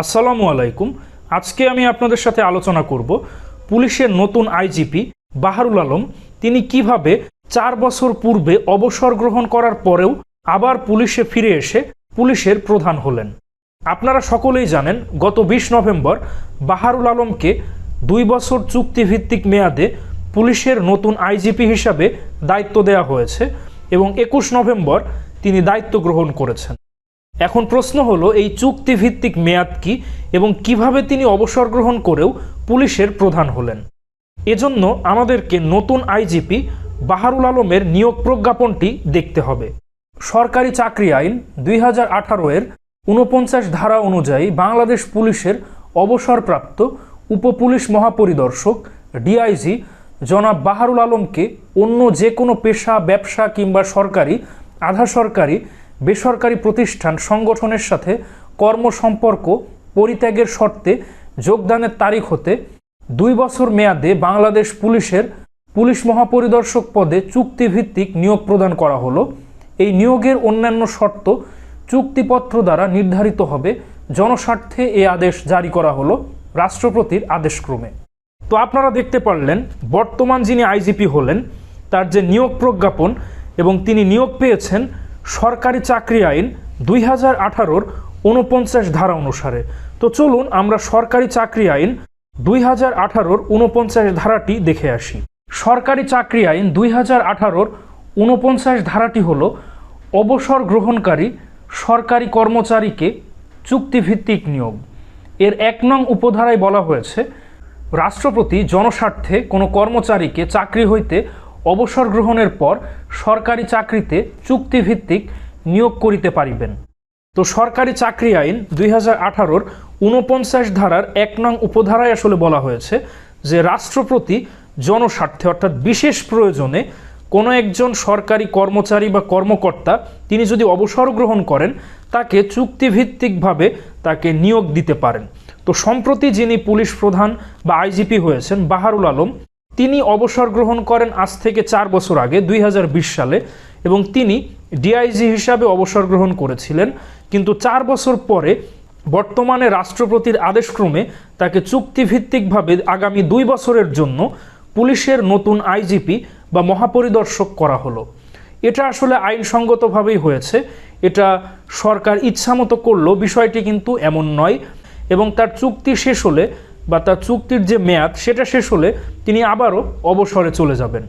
আসসালামু আলাইকুম। আজকে আমি আপনাদের সাথে আলোচনা করব পুলিশের নতুন আইজিপি বাহারুল আলম। তিনি কীভাবে চার বছর পূর্বে অবসর গ্রহণ করার পরেও আবার পুলিশে ফিরে এসে পুলিশের প্রধান হলেন। আপনারা সকলেই জানেন, গত বিশ নভেম্বর বাহারুল আলমকে দুই বছর চুক্তিভিত্তিক মেয়াদে পুলিশের নতুন আইজিপি হিসাবে দায়িত্ব দেওয়া হয়েছে এবং একুশ নভেম্বর তিনি দায়িত্ব গ্রহণ করেছেন। এখন প্রশ্ন হলো, এই চুক্তিভিত্তিক মেয়াদ কি এবং কীভাবে তিনি অবসর গ্রহণ করেও পুলিশের প্রধান হলেন? এজন্য আমাদেরকে নতুন আইজিপি বাহারুল আলমের নিয়োগ প্রজ্ঞাপনটি দেখতে হবে। সরকারি চাকরি আইন দুই হাজার আঠারো এর উনপঞ্চাশ ধারা অনুযায়ী বাংলাদেশ পুলিশের অবসরপ্রাপ্ত উপপুলিশ মহাপরিদর্শক ডিআইজি জনাব বাহারুল আলমকে অন্য যে কোনো পেশা, ব্যবসা কিংবা সরকারি, আধা সরকারি বেসরকারি প্রতিষ্ঠান সংগঠনের সাথে কর্মসম্পর্ক পরিত্যাগের শর্তে যোগদানের তারিখ হতে দুই বছর মেয়াদে বাংলাদেশ পুলিশের পুলিশ মহাপরিদর্শক পদে চুক্তিভিত্তিক নিয়োগ প্রদান করা হলো। এই নিয়োগের অন্যান্য শর্ত চুক্তিপত্র দ্বারা নির্ধারিত হবে। জনস্বার্থে এ আদেশ জারি করা হলো রাষ্ট্রপতির আদেশক্রমে। তো আপনারা দেখতে পারলেন, বর্তমান যিনি আইজিপি হলেন, তার যে নিয়োগ প্রজ্ঞাপন এবং তিনি নিয়োগ পেয়েছেন সরকারি চাকরি আইন দুই হাজার আঠারোর উনপঞ্চাশ ধারা অনুসারে। তো চলুন আমরা সরকারি চাকরি আইন দুই হাজার আঠারোর উনপঞ্চাশ ধারাটি দেখে আসি। সরকারি চাকরি আইন দুই হাজার আঠারোর উনপঞ্চাশ ধারাটি হলো অবসর গ্রহণকারী সরকারি কর্মচারীকে চুক্তিভিত্তিক নিয়োগ। এর এক নং উপধারায় বলা হয়েছে, রাষ্ট্রপতি জনস্বার্থে কোনো কর্মচারীকে চাকরি হইতে অবসর গ্রহণের পর সরকারি চাকরিতে চুক্তিভিত্তিক নিয়োগ করিতে পারিবেন। তো সরকারি চাকরি আইন দুই হাজার আঠারোর উনপঞ্চাশ ধারার এক নং উপধারায় আসলে বলা হয়েছে যে রাষ্ট্রপতি জনস্বার্থে, অর্থাৎ বিশেষ প্রয়োজনে কোনো একজন সরকারি কর্মচারী বা কর্মকর্তা তিনি যদি অবসর গ্রহণ করেন, তাকে চুক্তিভিত্তিকভাবে তাকে নিয়োগ দিতে পারেন। তো সম্প্রতি যিনি পুলিশ প্রধান বা আইজিপি হয়েছেন বাহারুল আলম তিনি অবসর গ্রহণ করেন আজ থেকে চার বছর আগে, দুই হাজার বিশ সালে, এবং তিনি ডিআইজি হিসাবে অবসর গ্রহণ করেছিলেন। কিন্তু চার বছর পরে বর্তমানে রাষ্ট্রপতির আদেশক্রমে তাকে চুক্তিভিত্তিকভাবে আগামী দুই বছরের জন্য পুলিশের নতুন আইজিপি বা মহাপরিদর্শক করা হলো। এটা আসলে আইনসঙ্গতভাবেই হয়েছে। এটা সরকার ইচ্ছামতো করল, বিষয়টি কিন্তু এমন নয়। এবং তার চুক্তি শেষ হলে বা তার চুক্তির যে মেয়াদ সেটা শেষ হলে তিনি আবারও অবসরে চলে যাবেন।